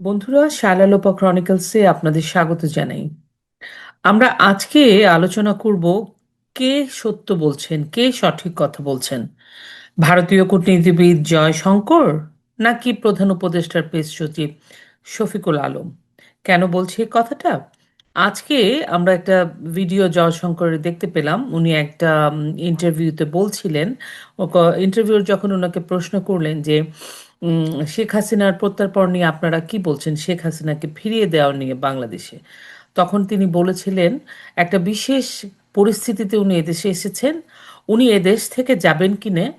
বন্ধুরা শালালোপা ক্রনিকলসে আপনাদের স্বাগত জানাই। আমরা আজকে আলোচনা করব কে সত্য বলছেন, কে সঠিক কথা বলছেন। ভারতীয় কূটনীতিবিদ জয়শঙ্কর নাকি প্রধান উপদেষ্টার প্রেস সচিব শফিকুল আলম? কেন বলছি কথাটা? আজকে আমরা একটা ভিডিও জয়শঙ্করের দেখতে পেলাম। উনি একটা ইন্টারভিউতে বলছিলেন। ইন্টারভিউর যখন ওনাকে প্রশ্ন করলেন যে শেখ হাসিনার প্রত্যর্পণ নিয়ে আপনারা কি বলছেন? শেখ হাসিনাকে ফিরিয়ে দেওয়া নিয়ে বাংলাদেশে। তখন তিনি বলেছিলেন, একটা বিশেষ পরিস্থিতিতে উনি এদেশে এসেছেন। উনি এদেশ থেকে যাবেন কিনা।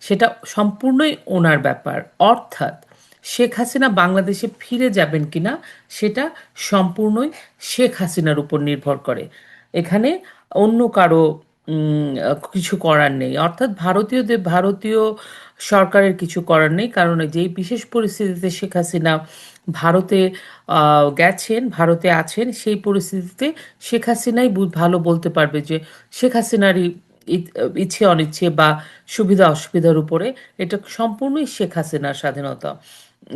সেটা সম্পূর্ণই ওনার ব্যাপার। অর্থাৎ শেখ হাসিনা বাংলাদেশে ফিরে যাবেন কিনা, সেটা সম্পূর্ণই শেখ হাসিনার উপর নির্ভর করে। এখানে অন্য কারও কিছু করার নেই। অর্থাৎ ভারতীয়দের ভারতীয় সরকারের কিছু করার নেই, কারণ যেই বিশেষ পরিস্থিতিতে শেখ হাসিনা ভারতে গেছেন, ভারতে আছেন, সেই পরিস্থিতিতে শেখ হাসিনাই ভালো বলতে পারবে যে শেখ হাসিনারই ইচ্ছে অনিচ্ছে বা সুবিধা অসুবিধার উপরে এটা সম্পূর্ণই শেখ হাসিনার স্বাধীনতা।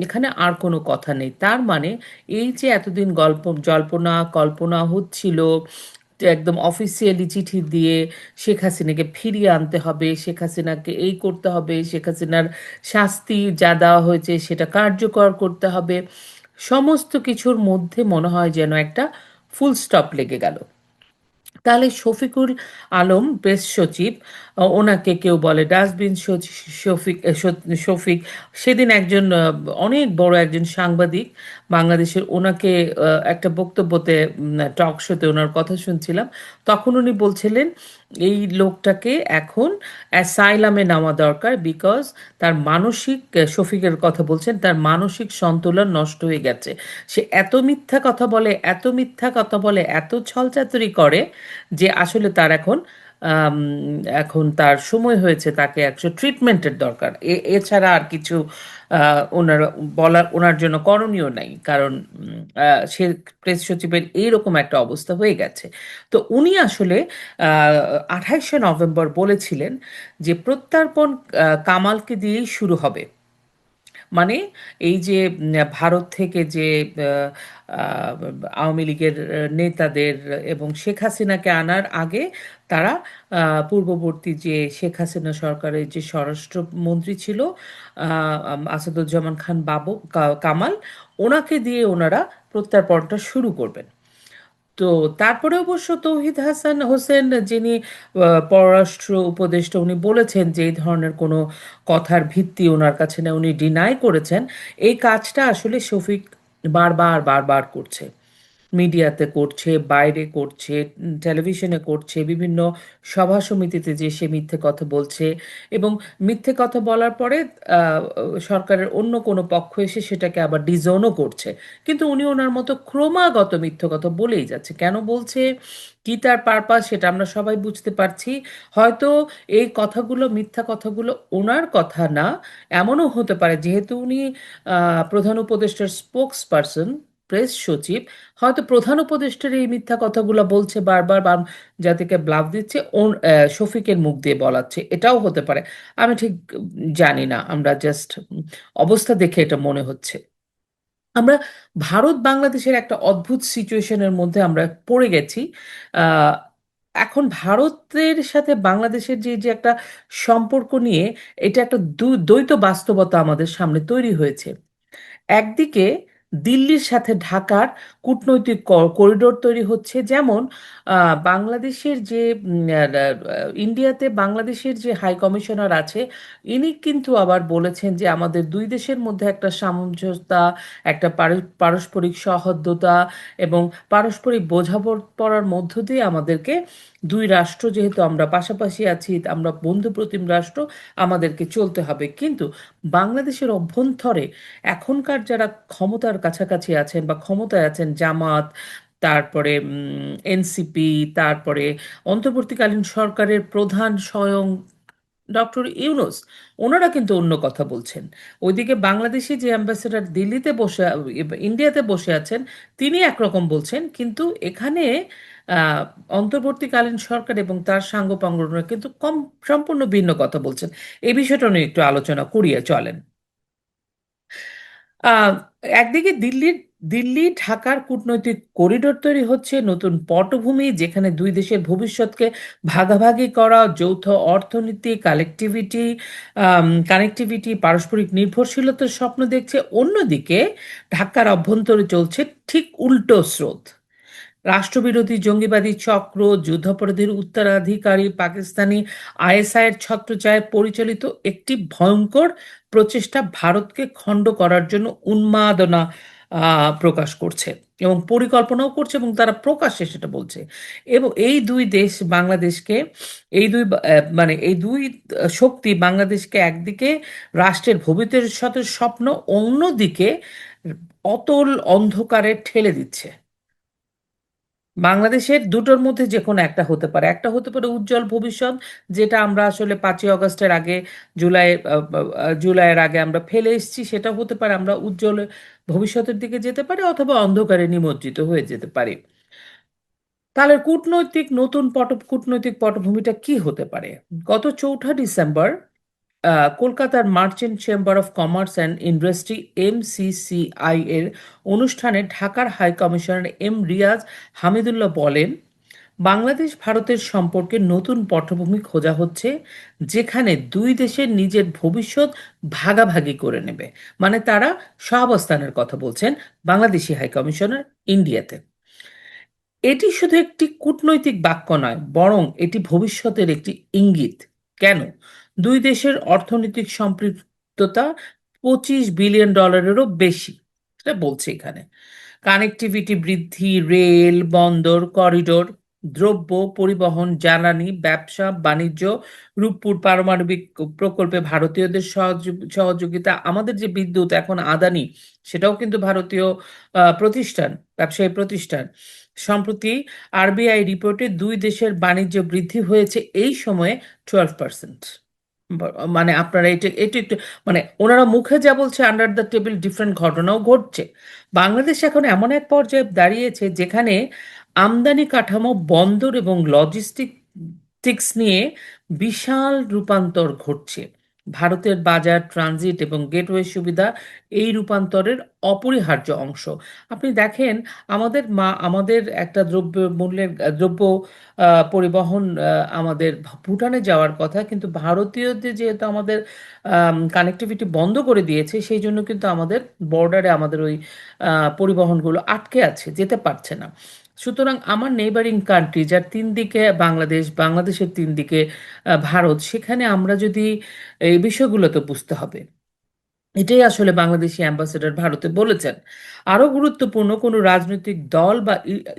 এখানে আর কোনো কথা নেই। তার মানে এই যে এতদিন গল্প, জল্পনা, কল্পনা হচ্ছিল একদম অফিসিয়ালি চিঠি দিয়ে শেখ হাসিনাকে ফিরিয়ে আনতে হবে, শেখ হাসিনাকে এই করতে হবে, শেখ হাসিনার শাস্তি যা দেওয়া হয়েছে সেটা কার্যকর করতে হবে। সমস্ত কিছুর মধ্যে মনে হয় যেন একটা ফুল স্টপ লেগে গেল। তাহলে শফিকুল আলম প্রেস সচিব। ওনাকে কেউ বলে। ডাস্টবিন শফিক শফিক সেদিন একজন অনেক বড় একজন সাংবাদিক বাংলাদেশের ওনাকে একটা বক্তব্যতে টক শোতে ওনার কথা শুনছিলাম। তখন উনি বলছিলেন, এই লোকটাকে এখন অ্যাসাইলামে নেওয়া দরকার বিকজ তার মানসিক শফিকের কথা বলছেন, তার মানসিক সন্তুলন নষ্ট হয়ে গেছে। সে এত মিথ্যা কথা বলে, এত মিথ্যা কথা বলে, এত ছলচাতুরি করে যে আসলে তার এখন এখন তার সময় হয়েছে তাকে একশো ট্রিটমেন্টের দরকার। এছাড়া আর কিছু ওনার, বলার, ওনার জন্য করণীয় নাই। কারণ সে প্রেস সচিবের এইরকম একটা অবস্থা হয়ে গেছে। তো উনি আসলে আঠাইশে নভেম্বর বলেছিলেন যে প্রত্যর্পণ কামালকে দিয়েই শুরু হবে। মানে এই যে ভারত থেকে যে আওয়ামী লীগের নেতাদের এবং শেখ হাসিনাকে আনার আগে তারা পূর্ববর্তী যে শেখ হাসিনা সরকারের যে স্বরাষ্ট্রমন্ত্রী ছিল আসাদুজ্জামান খান বাবু কামাল, ওনাকে দিয়ে ওনারা প্রত্যার্পণটা শুরু করবেন। তো তারপরে অবশ্য তৌহিদ হাসান হোসেন, যিনি পররাষ্ট্র উপদেষ্টা, উনি বলেছেন যে এই ধরনের কোনো কথার ভিত্তি ওনার কাছে না উনি ডিনাই করেছেন। এই কাজটা আসলে শফিক বারবার বারবার করছে। মিডিয়াতে করছে, বাইরে করছে, টেলিভিশনে করছে, বিভিন্ন সভা সমিতিতে যে সে মিথ্যে কথা বলছে এবং মিথ্যে কথা বলার পরে সরকারের অন্য কোনো পক্ষ এসে সেটাকে আবার ডিজনও করছে। কিন্তু উনি ওনার মতো ক্রমাগত মিথ্যে কথা বলেই যাচ্ছে। কেন বলছে? কি তার পারপাস সেটা আমরা সবাই বুঝতে পারছি। হয়তো এই কথাগুলো, মিথ্যা কথাগুলো ওনার কথা না, এমনও হতে পারে। যেহেতু উনি প্রধান উপদেষ্টার স্পোকস পারসন প্রেস সচিব, হয়তো প্রধান উপদেষ্টার এই মিথ্যা কথাগুলো বলছে বারবার বা জাতিকে ব্লাফ দিচ্ছে শফিকের মুখ দিয়ে বলাচ্ছে। এটাও হতে পারে। আমি ঠিক জানি না, আমরা জাস্ট অবস্থা দেখে এটা মনে হচ্ছে। আমরা ভারত বাংলাদেশের একটা অদ্ভুত সিচুয়েশনের মধ্যে আমরা পড়ে গেছি। এখন ভারতের সাথে বাংলাদেশের যে যে একটা সম্পর্ক নিয়ে এটা একটা দ্বৈত বাস্তবতা আমাদের সামনে তৈরি হয়েছে। একদিকে দিল্লির সাথে ঢাকার কূটনৈতিক করিডোর তৈরি হচ্ছে। যেমন বাংলাদেশের যে ইন্ডিয়াতে বাংলাদেশের যে হাই কমিশনার আছে, ইনি কিন্তু আবার বলেছেন যে আমাদের দুই দেশের মধ্যে একটা সামঞ্জস্যতা, একটা পারস্পরিক সহৃদ্যতা এবং পারস্পরিক বোঝাপড়ার মধ্য দিয়ে আমাদেরকে দুই রাষ্ট্র যেহেতু আমরা পাশাপাশি আছি, আমরা বন্ধু প্রতিম রাষ্ট্র, আমাদেরকে চলতে হবে। কিন্তু বাংলাদেশের অভ্যন্তরে এখনকার যারা ক্ষমতার কাছাকাছি আছেন বা ক্ষমতায় আছেন জামাত, তারপরে এনসিপি, তারপরে অন্তর্বর্তীকালীন সরকারের প্রধান স্বয়ং ডক্টর ইউনুস, ওনারা কিন্তু অন্য কথা বলছেন। ওইদিকে বাংলাদেশি যে অ্যাম্বাসেডর দিল্লিতে বসে, ইন্ডিয়াতে বসে আছেন, তিনি একরকম বলছেন, কিন্তু এখানে অন্তর্বর্তীকালীন সরকার এবং তার সাঙ্গপাঙ্গরা কিন্তু কম, সম্পূর্ণ ভিন্ন কথা বলছেন। এই বিষয়টা নিয়ে একটু আলোচনা করিয়ে চলেন। একদিকে দিল্লির দিল্লি, ঢাকার কূটনৈতিক করিডোর তৈরি হচ্ছে নতুন পটভূমি, যেখানে দুই দেশের ভবিষ্যৎকে ভাগাভাগি করা, যৌথ অর্থনীতি, কালেক্টিভিটি কানেক্টিভিটি, পারস্পরিক নির্ভরশীলতার স্বপ্ন দেখছে। অন্যদিকে, ঢাকার অভ্যন্তরে চলছে ঠিক উল্টো স্রোত। রাষ্ট্রবিরোধী জঙ্গিবাদী চক্র, যুদ্ধাপরাধীর উত্তরাধিকারী, পাকিস্তানি আইএসআইয়ের ছত্রছায়ায় পরিচালিত একটি ভয়ঙ্কর প্রচেষ্টা ভারতকে খণ্ড করার জন্য উন্মাদনা প্রকাশ করছে এবং পরিকল্পনাও করছে এবং তারা প্রকাশ্যে সেটা বলছে। এবং এই দুই দেশ বাংলাদেশকে, এই দুই মানে এই দুই শক্তি বাংলাদেশকে একদিকে রাষ্ট্রের ভবিষ্যতের স্বপ্ন, অন্যদিকে অতল অন্ধকারে ঠেলে দিচ্ছে। বাংলাদেশের দুটোর মধ্যে যে কোনো একটা হতে পারে। একটা হতে পারে উজ্জ্বল ভবিষ্যৎ, যেটা আমরা আসলে পাঁচই আগস্টের আগে জুলাই জুলাইয়ের আগে আমরা ফেলে এসেছি সেটা হতে পারে আমরা উজ্জ্বল ভবিষ্যতের দিকে যেতে পারি অথবা অন্ধকারে নিমজ্জিত হয়ে যেতে পারি। তাহলে কূটনৈতিক নতুন পট, কূটনৈতিক পটভূমিটা কি হতে পারে? গত চৌঠা ডিসেম্বর কলকাতার merchant chamber of commerce and industry MCCI এর অনুষ্ঠানে ঢাকার high commissioner M Riaz Hamidullah বলেন, বাংলাদেশ ভারতের সম্পর্কে নতুন পটভূমি খোঁজা হচ্ছে, যেখানে দুই দেশের নিজের ভবিষ্যৎ ভাগাভাগি করে নেবে। মানে তারা সহাবস্থানের কথা বলছেন বাংলাদেশি হাই কমিশনার ইন্ডিয়াতে। এটি শুধু একটি কূটনৈতিক বাক্য নয়, বরং এটি ভবিষ্যতের একটি ইঙ্গিত। কেন? দুই দেশের অর্থনৈতিক সম্পৃক্ততা পঁচিশ বিলিয়ন ডলারেরও বেশি, এটা বলছে এখানে। কানেক্টিভিটি বৃদ্ধি, রেল, বন্দর, করিডোর, দ্রব্য, পরিবহন, জ্বালানি, ব্যবসা, বাণিজ্য, রূপপুর পারমাণবিক প্রকল্পে ভারতীয়দের সহযোগ- সহযোগিতা, আমাদের যে বিদ্যুৎ এখন আদানি, সেটাও কিন্তু ভারতীয় প্রতিষ্ঠান, ব্যবসায়ী প্রতিষ্ঠান। সম্প্রতি আরবিআই রিপোর্টে দুই দেশের বাণিজ্য বৃদ্ধি হয়েছে এই সময়ে টুয়েলভ পার্সেন্ট মানে আপনারা এটা এটা একটু মানে ওনারা মুখে যা বলছে আন্ডার দ্য টেবিল ডিফারেন্ট ঘটনাও ঘটছে। বাংলাদেশ এখন এমন এক পর্যায়ে দাঁড়িয়েছে যেখানে আমদানি কাঠামো, বন্দর এবং লজিস্টিক নিয়ে বিশাল রূপান্তর ঘটছে। ভারতের বাজার, ট্রানজিট এবং গেটওয়ে সুবিধা এই রূপান্তরের অপরিহার্য অংশ। আপনি দেখেন, আমাদের মা, আমাদের একটা দ্রব্য মূল্যের, দ্রব্য পরিবহন আমাদের ভুটানে যাওয়ার কথা, কিন্তু ভারতীয়দের যেহেতু আমাদের কানেক্টিভিটি বন্ধ করে দিয়েছে, সেই জন্য কিন্তু আমাদের বর্ডারে আমাদের ওই পরিবহনগুলো আটকে আছে, যেতে পারছে না। সুতরাং আমার নেইবারিং কান্ট্রি যার তিন দিকে বাংলাদেশ, বাংলাদেশের তিন দিকে ভারত, সেখানে আমরা যদি এই বিষয়গুলো তো বুঝতে হবে। এটাই আসলে বাংলাদেশি অ্যাম্বাসেডর ভারতে বলেছেন। আরও গুরুত্বপূর্ণ, কোনো রাজনৈতিক দল বা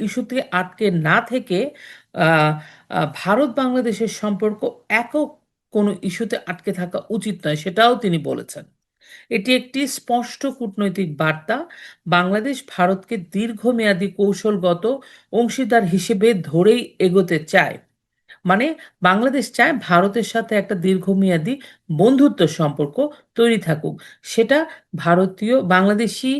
ইস্যুতে আটকে না থেকে ভারত, বাংলাদেশের সম্পর্ক একক কোনো ইস্যুতে আটকে থাকা উচিত নয়, সেটাও তিনি বলেছেন। এটি একটি স্পষ্ট কূটনৈতিক বার্তা। বাংলাদেশ ভারতকে দীর্ঘমেয়াদী কৌশলগত অংশীদার হিসেবে ধরেই এগোতে চায়। মানে বাংলাদেশ চায় ভারতের সাথে একটা দীর্ঘমেয়াদী বন্ধুত্ব সম্পর্ক তৈরি থাকুক। সেটা ভারতীয়, বাংলাদেশি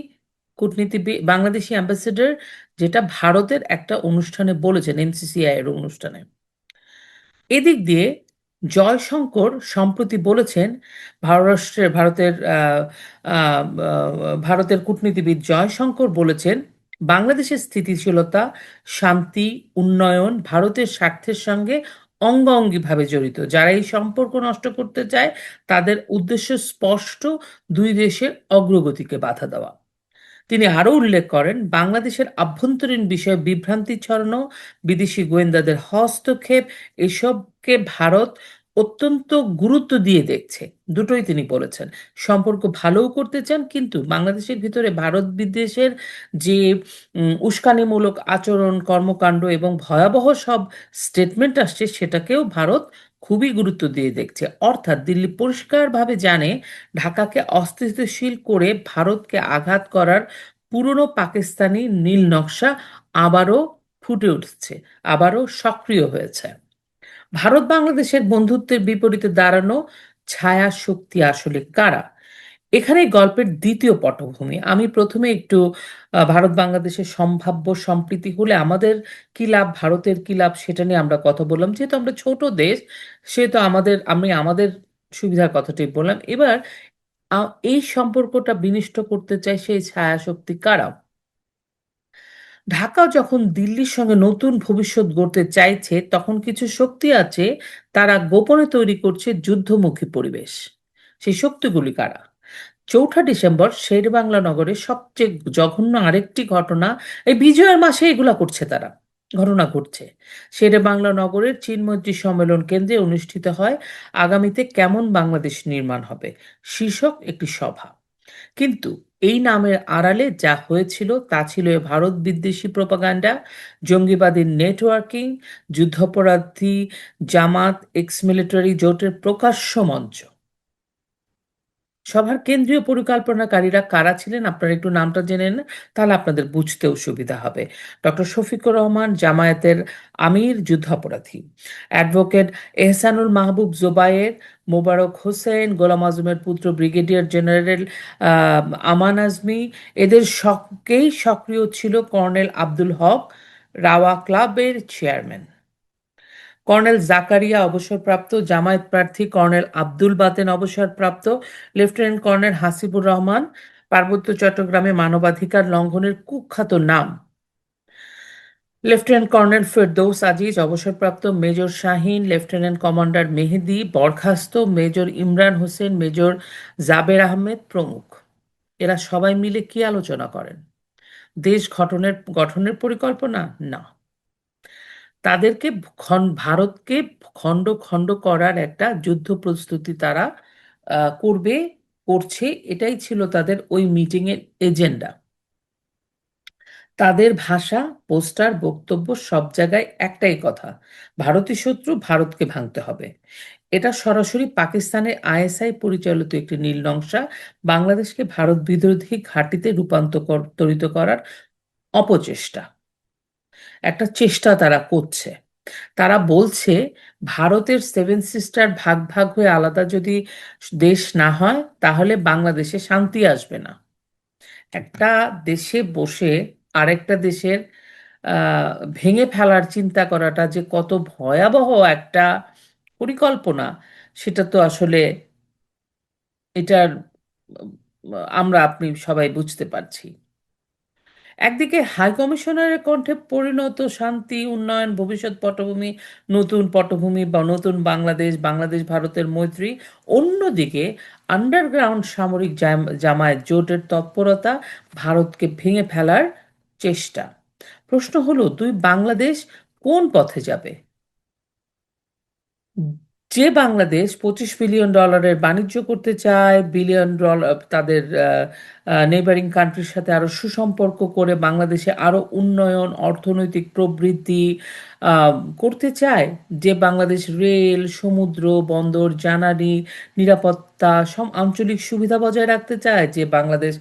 কূটনীতিবিদ বাংলাদেশি অ্যাম্বাসেডর যেটা ভারতের একটা অনুষ্ঠানে বলেছেন এমসিসিআই এর অনুষ্ঠানে। এদিক দিয়ে জয়শঙ্কর সম্প্রতি বলেছেন ভারতের আহ, ভারতের কূটনীতিবিদ জয়শঙ্কর বলেছেন বাংলাদেশের স্থিতিশীলতা শান্তি উন্নয়ন ভারতের স্বার্থের সঙ্গে অঙ্গাঅঙ্গিভাবে জড়িত। যারা এই সম্পর্ক নষ্ট করতে চায় তাদের উদ্দেশ্য স্পষ্ট দুই দেশের অগ্রগতিকে বাধা দেওয়া। তিনি আরও উল্লেখ করেন, বাংলাদেশের আভ্যন্তরীণ বিষয়ে বিভ্রান্তি ছড়ানো, বিদেশি গোয়েন্দাদের হস্তক্ষেপ, এসবকে ভারত অত্যন্ত গুরুত্ব দিয়ে দেখছে। দুটোই তিনি বলেছেন। সম্পর্ক ভালোও করতে চান, কিন্তু বাংলাদেশের ভিতরে ভারত বিদ্বেষের যে উস্কানিমূলক আচরণ, কর্মকাণ্ড এবং ভয়াবহ সব স্টেটমেন্ট আসছে, সেটাকেও ভারত খুবই গুরুত্ব দিয়ে দেখছে। অর্থাৎ দিল্লি পরিষ্কারভাবে জানে ঢাকাকে অস্থিতিশীল করে ভারতকে আঘাত করার পুরনো পাকিস্তানি নীল নকশা আবারও ফুটে উঠছে, আবারও সক্রিয় হয়েছে। ভারত বাংলাদেশের বন্ধুত্বের বিপরীতে দাঁড়ানো ছায়া শক্তি আসলে কারা? এখানে গল্পের দ্বিতীয় পটভূমি। আমি প্রথমে একটু ভারত বাংলাদেশের সম্ভাব্য সম্প্রীতি হলে আমাদের কি লাভ, ভারতের কি লাভ সেটা নিয়ে আমরা কথা বললাম। যেহেতু আমরা ছোট দেশ, সেহেতু আমাদের, আমি আমাদের সুবিধার কথাটাই বললাম। এবার এই সম্পর্কটা বিনষ্ট করতে চায় সেই ছায়াশক্তি কারা? ঢাকা যখন দিল্লির সঙ্গে নতুন ভবিষ্যৎ গড়তে চাইছে, তখন কিছু শক্তি আছে, তারা গোপনে তৈরি করছে যুদ্ধমুখী পরিবেশ। সেই শক্তিগুলি কারা? চৌঠা ডিসেম্বর শেরেবাংলা নগরে সবচেয়ে জঘন্য আরেকটি ঘটনা, এই বিজয়ের মাসে এগুলা করছে তারা, ঘটনা ঘটছে। শেরেবাংলা নগরের চিনমৈত্রী সম্মেলন কেন্দ্রে অনুষ্ঠিত হয়, আগামীতে কেমন বাংলাদেশ নির্মাণ হবে, শীর্ষক একটি সভা। কিন্তু এই নামের আড়ালে যা হয়েছিল তা ছিল ভারত বিদ্বেষী প্রপাগান্ডা, জঙ্গিবাদী নেটওয়ার্কিং, যুদ্ধাপরাধী জামাত এক্স মিলিটারি জোটের প্রকাশ্য মঞ্চ। সভার কেন্দ্রীয় পরিকল্পনাকারীরা কারা ছিলেন? আপনারা একটু নামটা জেনে নেন, তাহলে আপনাদের বুঝতেও সুবিধা হবে। ডক্টর শফিকুর রহমান, জামায়াতের আমির, যুদ্ধাপরাধী। অ্যাডভোকেট এহসানুল মাহবুব জোবায়ের, মোবারক হোসেন, গোলাম আজমের পুত্র ব্রিগেডিয়ার জেনারেল আমান আজমি। এদের সবকেই সক্রিয় ছিল কর্নেল আব্দুল হক রাওয়া ক্লাবের চেয়ারম্যান। কর্নেল জাকারিয়া অবসরপ্রাপ্ত, জামায়াত প্রার্থী কর্নেল আব্দুল বাতেন অবসরপ্রাপ্ত, লেফটেন্যান্ট কর্নেল হাসিবুর রহমান, পার্বত্য চট্টগ্রামে মানবাধিকার লঙ্ঘনের কুখ্যাত নাম। লেফটেন্যান্ট কর্নেল ফেরদৌস আজিজ অবসরপ্রাপ্ত, major Shahin, lieutenant commander Mehedi, বরখাস্ত, মেজর ইমরান হোসেন, মেজর জাবের আহমেদ প্রমুখ। এরা সবাই মিলে কি আলোচনা করেন? দেশ গঠনের গঠনের পরিকল্পনা? না। তাদেরকে খন- ভারতকে খণ্ড খণ্ড করার একটা যুদ্ধ প্রস্তুতি তারা করবে, করছে। এটাই ছিল তাদের ওই মিটিং এর এজেন্ডা তাদের ভাষা, পোস্টার, বক্তব্য সব জায়গায় একটাই কথা। ভারতীয় শত্রু ভারতকে ভাঙতে হবে। এটা সরাসরি পাকিস্তানের আইএসআই পরিচালিত একটি নীল নকশা বাংলাদেশকে ভারত বিরোধী ঘাঁটিতে রূপান্তরিত করার অপচেষ্টা। একটা চেষ্টা তারা করছে। তারা বলছে, ভারতের সেভেন সিস্টার ভাগ ভাগ হয়ে আলাদা যদি দেশ না হয়, তাহলে বাংলাদেশে শান্তি আসবে না। একটা দেশে বসে আরেকটা দেশের ভেঙে ফেলার চিন্তা করাটা যে কত ভয়াবহ একটা পরিকল্পনা, সেটা তো আসলে এটার, আমরা আপনি সবাই বুঝতে পারছি। একদিকে হাই কমিশনারের কণ্ঠে পরিণত শান্তি, উন্নয়ন, ভবিষ্যৎ পটভূমি, নতুন পটভূমি বা নতুন বাংলাদেশ বাংলাদেশ ভারতের মৈত্রী। অন্যদিকে আন্ডারগ্রাউন্ড সামরিক জাম- জামায়াত জোটের তৎপরতা, ভারতকে ভেঙে ফেলার চেষ্টা। প্রশ্ন হলো দুই বাংলাদেশ কোন পথে যাবে? যে বাংলাদেশ পঁচিশ বিলিয়ন ডলারের বাণিজ্য করতে চায়, বিলিয়ন ডলার তাদের নেইবারিং কান্ট্রির সাথে আরও সুসম্পর্ক করে বাংলাদেশে আরও উন্নয়ন, অর্থনৈতিক প্রবৃদ্ধি করতে চায়, যে বাংলাদেশ রেল, সমুদ্র, বন্দর জ্বালানি নিরাপত্তা সব আঞ্চলিক সুবিধা বজায় রাখতে চায়, যে বাংলাদেশ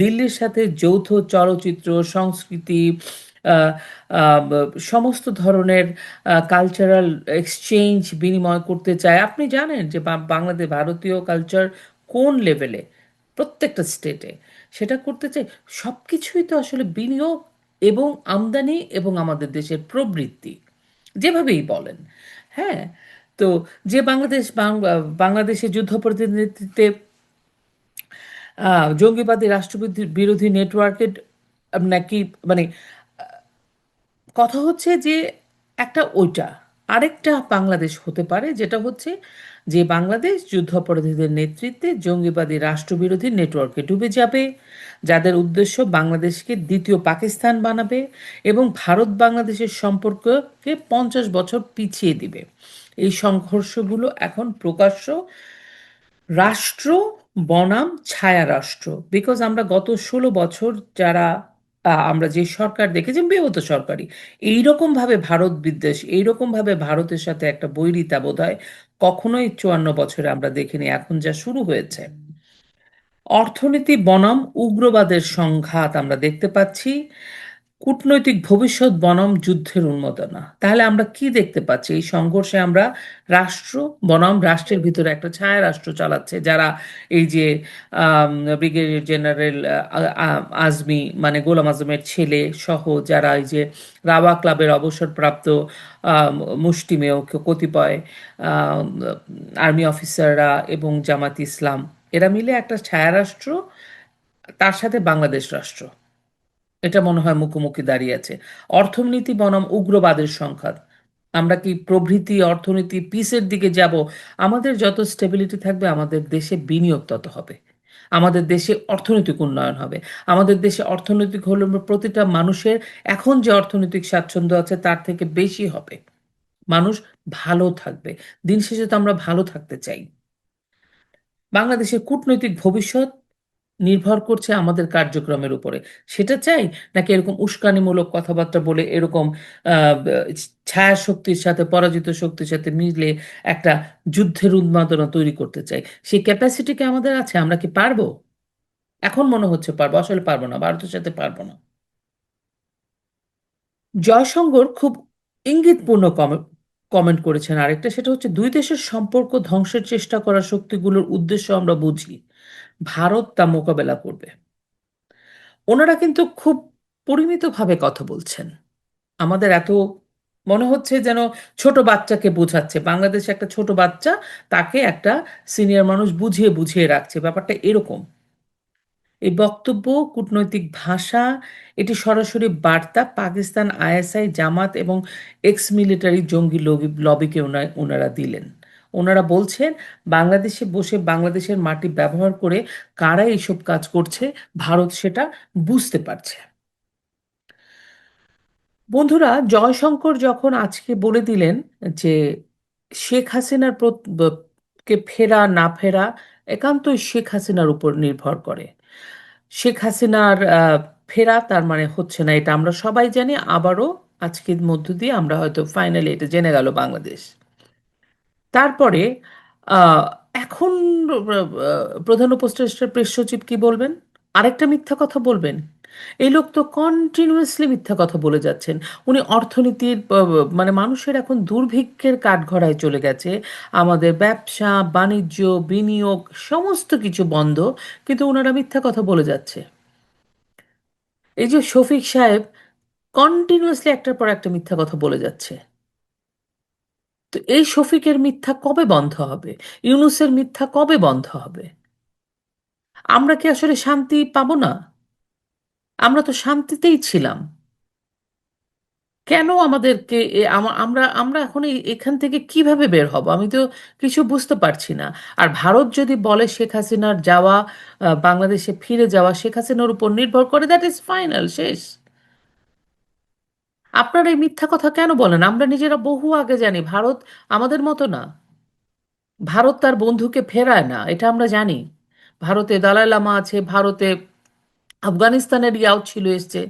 দিল্লির সাথে যৌথ চলচ্চিত্র, সংস্কৃতি সমস্ত ধরনের কালচারাল এক্সচেঞ্জ বিনিময় করতে চায়। আপনি জানেন যে বাংলাদেশ, ভারতীয় কালচার কোন লেভেলে প্রত্যেকটা স্টেটে সেটা করতে চাই সব কিছুই তো আসলে বিনিয়োগ এবং আমদানি এবং আমাদের দেশের প্রবৃত্তি। যেভাবেই বলেন। হ্যাঁ? তো যে বাংলাদেশ বাংলাদেশের যুদ্ধ প্রতিনিধিত্বে জঙ্গিবাদী রাষ্ট্রবিরোধী বিরোধী নেটওয়ার্কের, নাকি মানে কথা হচ্ছে যে একটা ওইটা, আরেকটা বাংলাদেশ হতে পারে, যেটা হচ্ছে যে বাংলাদেশ যুদ্ধাপরাধীদের নেতৃত্বে জঙ্গিবাদী রাষ্ট্রবিরোধী নেটওয়ার্কে ডুবে যাবে, যাদের উদ্দেশ্য বাংলাদেশকে দ্বিতীয় পাকিস্তান বানাবে এবং ভারত বাংলাদেশের সম্পর্ককে পঞ্চাশ বছর পিছিয়ে দিবে। এই সংঘর্ষগুলো এখন প্রকাশ্য রাষ্ট্র বনাম ছায়া রাষ্ট্র। বিকজ আমরা গত ষোলো বছর যারা আমরা যে সরকার দেখেছি বিগত সরকারই। এইরকম ভাবে ভারত বিদ্বেষ, এইরকম ভাবে ভারতের সাথে একটা বৈরিতা বোধ হয় কখনোই চুয়ান্ন বছরে আমরা দেখিনি। এখন যা শুরু হয়েছে। অর্থনীতি বনাম, উগ্রবাদের সংঘাত আমরা দেখতে পাচ্ছি। কূটনৈতিক ভবিষ্যৎ বনাম যুদ্ধের উন্মোদনা। তাহলে আমরা কি দেখতে পাচ্ছি? এই সংঘর্ষে আমরা রাষ্ট্র বনাম, রাষ্ট্রের ভিতরে একটা ছায়া রাষ্ট্র চালাচ্ছে, যারা এই যে ব্রিগেডিয়ার জেনারেল আজমি মানে গোলাম আজমের ছেলে সহ যারা এই যে রাওয়া ক্লাবের অবসরপ্রাপ্ত মুষ্টিমেয় কতিপয় আর্মি অফিসাররা এবং জামাত ইসলাম, এরা মিলে একটা ছায়া রাষ্ট্র তার সাথে বাংলাদেশ রাষ্ট্র। এটা মনে হয় মুখোমুখি দাঁড়িয়ে আছে। অর্থনীতি বনাম উগ্রবাদের সংঘাত। আমরা কি প্রবৃদ্ধি অর্থনীতি পিসের দিকে যাব? আমাদের যত স্টেবিলিটি থাকবে, আমাদের দেশে বিনিয়োগ তত হবে। আমাদের দেশে অর্থনৈতিক উন্নয়ন হবে। আমাদের দেশে অর্থনৈতিক হলে প্রতিটা মানুষের এখন যে অর্থনৈতিক স্বাচ্ছন্দ্য আছে, তার থেকে বেশি হবে। মানুষ ভালো থাকবে। দিন শেষে তো আমরা ভালো থাকতে চাই। বাংলাদেশের কূটনৈতিক ভবিষ্যৎ নির্ভর করছে আমাদের কার্যক্রমের উপরে। সেটা চাই নাকি এরকম উস্কানিমূলক কথাবার্তা বলে এরকম ছায়া শক্তির সাথে, পরাজিত শক্তির সাথে মিলে একটা যুদ্ধের উন্মাদনা তৈরি করতে চাই। সেই ক্যাপাসিটি কি আমাদের আছে? আমরা কি পারব? এখন মনে হচ্ছে পারব, আসলে পারব না, ভারতের সাথে পারব না। জয়শঙ্কর খুব ইঙ্গিতপূর্ণ কমেন্ট করেছেন আরেকটা, সেটা হচ্ছে দুই দেশের সম্পর্ক ধ্বংসের চেষ্টা করা শক্তিগুলোর উদ্দেশ্য আমরা বুঝি। ভারত তা মোকাবেলা করবে। ওনারা কিন্তু খুব পরিমিতভাবে কথা বলছেন। আমাদের এত মনে হচ্ছে যেন ছোট বাচ্চাকে বোঝাচ্ছে। বাংলাদেশে একটা ছোট বাচ্চা তাকে একটা সিনিয়র মানুষ বুঝিয়ে বুঝিয়ে রাখছে। ব্যাপারটা এরকম। এই বক্তব্য, কূটনৈতিক ভাষা, এটি সরাসরি বার্তা পাকিস্তান আইএসআই, জামাত এবং এক্স মিলিটারি জঙ্গি লবি লবিকে ওনা- ওনারা দিলেন। ওনারা বলছেন, বাংলাদেশে বসে বাংলাদেশের মাটি ব্যবহার করে কারা এইসব কাজ করছে, ভারত সেটা বুঝতে পারছে। বন্ধুরা, জয়শঙ্কর যখন আজকে বলে দিলেন যে শেখ হাসিনার কে ফেরা, না ফেরা, একান্তই শেখ হাসিনার উপর নির্ভর করে। শেখ হাসিনার ফেরা তার মানে হচ্ছে না, এটা আমরা সবাই জানি, আবারও আজকের মধ্য দিয়ে আমরা হয়তো ফাইনালি এটা জেনে গেল বাংলাদেশ। তারপরে এখন প্রধান উপদেষ্টা প্রেস সচিব কি বলবেন? আরেকটা মিথ্যা কথা বলবেন? এই লোক তো কন্টিনিউয়াসলি মিথ্যা কথা বলে যাচ্ছেন। উনি অর্থনীতির মানে মানুষের এখন দুর্ভিক্ষের কাঠগড়ায় চলে গেছে। আমাদের ব্যবসা, বাণিজ্য, বিনিয়োগ, সমস্ত কিছু বন্ধ, কিন্তু ওনারা মিথ্যা কথা বলে যাচ্ছে। এই যে শফিক সাহেব কন্টিনিউয়াসলি একটার পর একটা মিথ্যা কথা বলে যাচ্ছে। তো এই শফিকের মিথ্যা কবে বন্ধ হবে? ইউনুসের মিথ্যা কবে বন্ধ হবে? আমরা কি আসলে শান্তি পাবো না? আমরা তো শান্তিতেই ছিলাম। কেন আমাদেরকে আমরা আমরা এখন এখান থেকে কীভাবে বের হব? আমি তো কিছু বুঝতে পারছি না। আর ভারত যদি বলে শেখ হাসিনার যাওয়া বাংলাদেশে ফিরে যাওয়া শেখ হাসিনার উপর নির্ভর করে দ্যাট ইজ ফাইনাল শেষ। আপনারা এই মিথ্যা কথা কেন বলেন? আমরা নিজেরা বহু আগে জানি, ভারত আমাদের মতো না। ভারত তার বন্ধুকে ফেরায় না, এটা আমরা জানি। ভারতে দালাই লামা আছে, ভারতে আফগানিস্তানের ইয়াও ছিল, এসছে।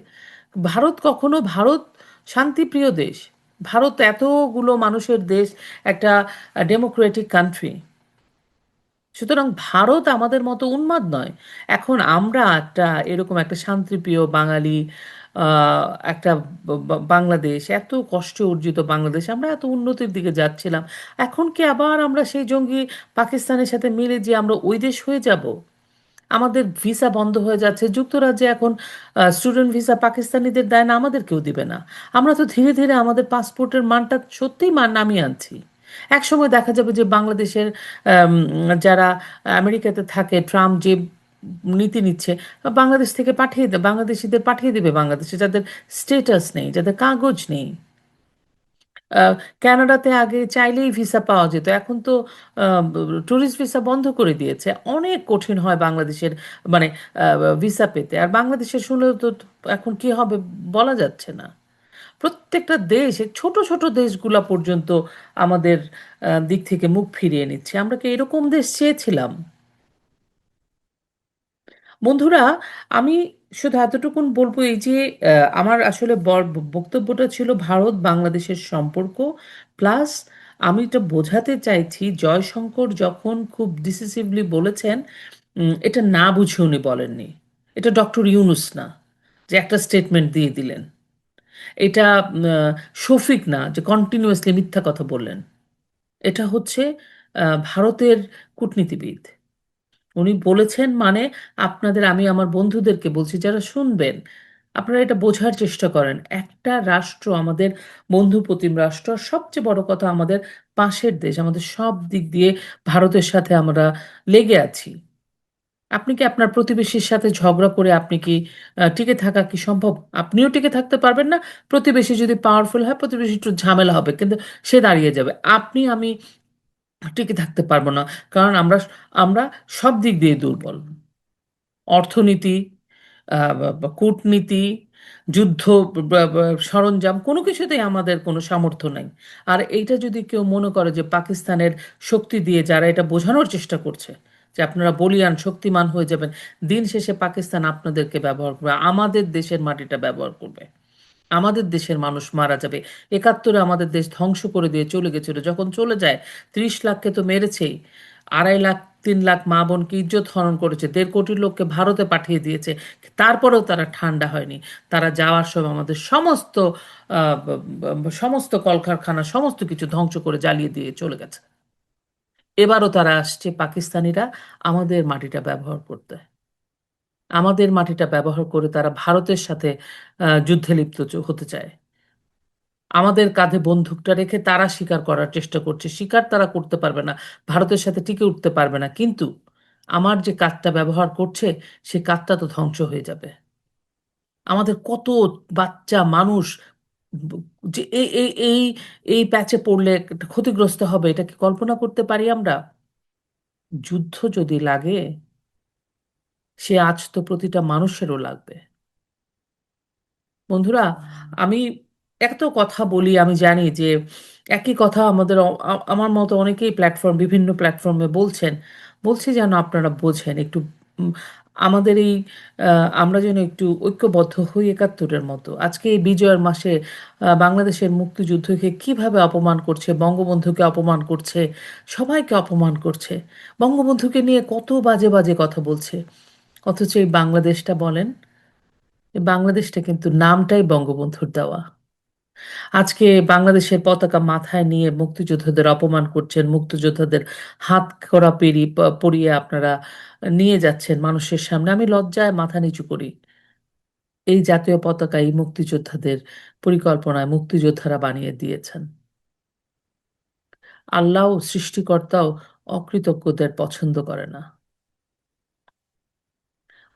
ভারত কখনো, ভারত শান্তিপ্রিয় দেশ। ভারত এতগুলো মানুষের দেশ, একটা ডেমোক্রেটিক কান্ট্রি। সুতরাং ভারত আমাদের মতো উন্মাদ নয়। এখন আমরা একটা এরকম একটা শান্তিপ্রিয় বাঙালি একটা বাংলাদেশ, এত কষ্ট অর্জিত বাংলাদেশ, আমরা এত উন্নতির দিকে যাচ্ছিলাম। এখন কি আবার আমরা সেই জঙ্গি পাকিস্তানের সাথে মিলে যে আমরা ওই দেশ হয়ে যাব? আমাদের ভিসা বন্ধ হয়ে যাচ্ছে, যুক্তরাজ্যে এখন স্টুডেন্ট ভিসা পাকিস্তানিদের দেয় না আমাদের কেউ দিবে না। আমরা তো ধীরে ধীরে আমাদের পাসপোর্টের মানটা সত্যিই মান নামিয়ে আনছি। এক সময় দেখা যাবে যে বাংলাদেশের যারা আমেরিকাতে থাকে, ট্রাম্প যে নীতি নিচ্ছে বাংলাদেশ থেকে পাঠিয়ে দেবে বাংলাদেশিদের পাঠিয়ে দেবে বাংলাদেশে যাদের স্টেটাস নেই যাদের কাগজ নেই। আহ, কানাডাতে আগে চাইলেই ভিসা পাওয়া যেত এখন তো ট্যুরিস্ট ভিসা বন্ধ করে দিয়েছে। অনেক কঠিন হয় বাংলাদেশের মানে ভিসা পেতে। আর বাংলাদেশের শুনলেও তো এখন কি হবে বলা যাচ্ছে না। প্রত্যেকটা দেশ ছোট ছোট দেশগুলা পর্যন্ত আমাদের দিক থেকে মুখ ফিরিয়ে নিচ্ছে। আমরা কি এরকম দেশ চেয়েছিলাম? বন্ধুরা, আমি শুধু এতটুকুন বলব এই যে আমার আসলে বক্তব্যটা ছিল ভারত বাংলাদেশের সম্পর্ক। প্লাস আমি এটা বোঝাতে চাইছি, জয়শঙ্কর যখন খুব ডিসিসিভলি বলেছেন এটা না বুঝে উনি বলেননি। এটা ডক্টর ইউনুস না, যে একটা স্টেটমেন্ট দিয়ে দিলেন। এটা শফিক না, যে কন্টিনিউয়াসলি মিথ্যা কথা বললেন। এটা হচ্ছে ভারতের কূটনীতিবিদ। উনি বলেছেন মানে আপনাদের, আমি আমার বন্ধুদেরকে বলছি যারা শুনবেন, আপনারা এটা বোঝার চেষ্টা করেন। একটা রাষ্ট্র আমাদের বন্ধু প্রতিম রাষ্ট্র, সবচেয়ে বড় কথা আমাদের পাশের দেশ, আমাদের সব দিক দিয়ে ভারতের সাথে আমরা লেগে আছি। আপনি কি আপনার প্রতিবেশীর সাথে ঝগড়া করে আপনি কি টিকে থাকা কি সম্ভব? আপনিও টিকে থাকতে পারবেন না, প্রতিবেশী যদি পাওয়ারফুল হয়, প্রতিবেশী একটু ঝামেলা হবে, কিন্তু সে দাঁড়িয়ে যাবে। আপনি, আমি টিকে থাকতে পারব না। কারণ আমরা আমরা সব দিক দিয়ে দুর্বল। অর্থনীতি বা- কূটনীতি, যুদ্ধ বা- সরঞ্জাম, কোনো কিছুতেই আমাদের কোনো সামর্থ্য নাই। আর এইটা যদি কেউ মনে করে যে পাকিস্তানের শক্তি দিয়ে যারা এটা বোঝানোর চেষ্টা করছে, যে আপনারা বলিয়ান, শক্তিমান হয়ে যাবেন, দিন শেষে পাকিস্তান আপনাদেরকে ব্যবহার করবে, আমাদের দেশের মাটিটা ব্যবহার করবে। আমাদের দেশের মানুষ মারা যাবে। একাত্তরে আমাদের দেশ ধ্বংস করে দিয়ে চলে গেছিল। যখন চলে যায়, ত্রিশ লাখকে তো মেরেছেই। আড়াই লাখ, তিন লাখ মা বোনকে ইজ্জত হরণ করেছে। দেড় কোটি লোককে ভারতে পাঠিয়ে দিয়েছে। তারপরেও তারা ঠান্ডা হয়নি। তারা যাওয়ার সময় আমাদের সমস্ত সমস্ত কলকারখানা, সমস্ত কিছু ধ্বংস করে জ্বালিয়ে দিয়ে চলে গেছে। এবারও তারা আসছে পাকিস্তানিরা। আমাদের মাটিটা ব্যবহার করতে। আমাদের মাটিটা ব্যবহার করে তারা ভারতের সাথে যুদ্ধে লিপ্ত হতে চায়। আমাদের কাঁধে বন্দুকটা রেখে তারা স্বীকার করার চেষ্টা করছে। শিকার তারা করতে পারবে না, ভারতের সাথে টিকে উঠতে পারবে না। কিন্তু আমার যে কাঠটা ব্যবহার করছে, সে কাঠটা তো ধ্বংস হয়ে যাবে। আমাদের কত বাচ্চা, মানুষ, যে এই এই এই এই প্যাচে পড়লে ক্ষতিগ্রস্ত হবে, এটা কি কল্পনা করতে পারি আমরা? যুদ্ধ যদি লাগে সে আজ তো প্রতিটা মানুষেরও লাগবে। বন্ধুরা আমি এত কথা বলি আমি জানি যে একই কথা আমাদের আমার মতো অনেকেই প্ল্যাটফর্ম বিভিন্ন প্ল্যাটফর্মে বলছেন। বলছি যেন আপনারা বোঝেন একটু আমাদের এই আমরা যেন একটু ঐক্যবদ্ধ হই একাত্তরের মতো। আজকে এই বিজয়ের মাসে বাংলাদেশের মুক্তিযুদ্ধকে কীভাবে অপমান করছে বঙ্গবন্ধুকে অপমান করছে সবাইকে অপমান করছে বঙ্গবন্ধুকে নিয়ে কত বাজে বাজে কথা বলছে। অথচ এই বাংলাদেশটা বলেন বাংলাদেশটা কিন্তু নামটাই বঙ্গবন্ধুর দেওয়া। আজকে বাংলাদেশের পতাকা মাথায় নিয়ে মুক্তিযোদ্ধাদের অপমান করছেন, মুক্তিযোদ্ধাদের হাত করা পেরি পরিয়ে আপনারা নিয়ে যাচ্ছেন মানুষের সামনে। আমি লজ্জায় মাথা নিচু করি। এই জাতীয় পতাকা এই মুক্তিযোদ্ধাদের পরিকল্পনায় মুক্তিযোদ্ধারা বানিয়ে দিয়েছেন। আল্লাহ সৃষ্টিকর্তাও অকৃতজ্ঞদের পছন্দ করে না।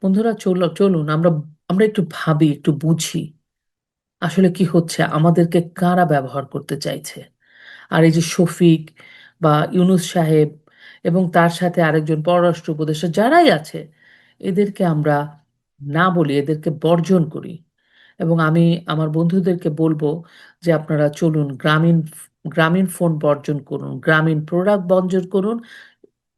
বন্ধুরা, চল, চলুন, আমরা আমরা একটু ভাবি, একটু বুঝি, আসলে কি হচ্ছে, আমাদেরকে কারা ব্যবহার করতে চাইছে? আর এই যে শফিক বা ইউনুস সাহেব এবং তার সাথে আরেকজন পররাষ্ট্র উপদেষ্টা যারাই আছে, এদেরকে আমরা না বলি, এদেরকে বর্জন করি। এবং আমি আমার বন্ধুদেরকে বলব যে আপনারা চলুন, গ্রামীণ গ্রামীণ ফোন বর্জন করুন, গ্রামীণ প্রোডাক্ট বর্জন করুন,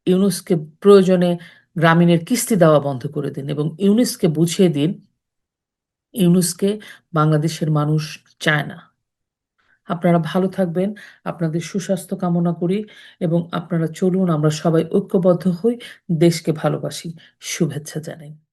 ইউনুসকে প্রয়োজনে গ্রামীণের কিস্তি দেওয়া বন্ধ করে দিন এবং ইউনুসকে বুঝিয়ে দিন, ইউনুসকে বাংলাদেশের মানুষ চায় না। আপনারা ভালো থাকবেন, আপনাদের সুস্বাস্থ্য কামনা করি এবং আপনারা চলুন, আমরা সবাই ঐক্যবদ্ধ হই, দেশকে ভালোবাসি। শুভেচ্ছা জানাই।